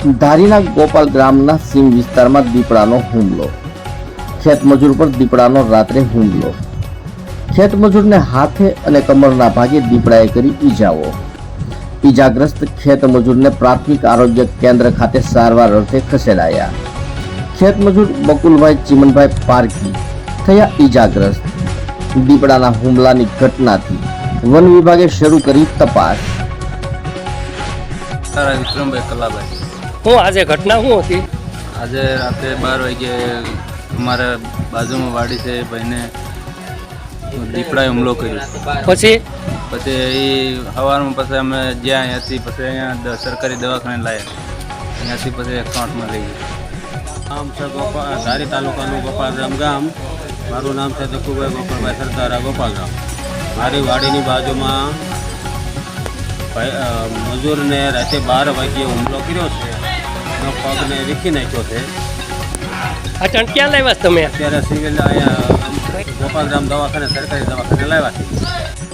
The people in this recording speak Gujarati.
ધારીના ગોપાલ ગ્રામના સીમ વિસ્તારમાં દીપડાનો હુમલો. ખેતમજૂર પર દીપડાનો રાત્રે હુમલો. ખેતમજૂરને હાથે અને કમરના ભાગે દીપડાએ કરી ઈજાઓ. ઈજાગ્રસ્ત ખેતમજૂરને પ્રાથમિક આરોગ્ય કેન્દ્ર ખાતે સારવાર અર્થે ખસેડાયા. ખેતમજૂર બકુલભાઈ ચીમનભાઈ પારકી થયા ઈજાગ્રસ્ત. દીપડાના હુમલાની ઘટનાથી વન વિભાગે શરૂ કરી તપાસ. વિક્રમભાઈ કલાભાઈ. હું આજે ઘટના શું હતી? આજે રાતે બાર વાગે અમારા બાજુમાં વાડી છે ભાઈને દીપડાએ હુમલો કર્યો પછી? પછી એ સવારમાં પછી અમે જ્યાં અહીંયાથી પછી અહીંયા સરકારી દવાખાને લાવ્યા અહીંયાથી પછી એકાઉન્ટમાં લઈ ગયા. આમ છે ગોપાલ ધારી તાલુકાનું ગોપાલરામ ગામ. મારું નામ છે દખુભાઈ ગોપાલભાઈ સરદારા ગોપાલરામ. મારી વાડીની બાજુમાં ભાઈ, મજૂરને રાતે બાર વાગ્યે હુમલો કર્યો છે. એનો પગને વીખી નાખ્યો છે. અચાણ ક્યાં લાવ્યા તમે? અત્યારે સિવિલ અહીંયા ગોપાલધામ દવાખાને સરકારી દવાખાને લાવ્યા છે.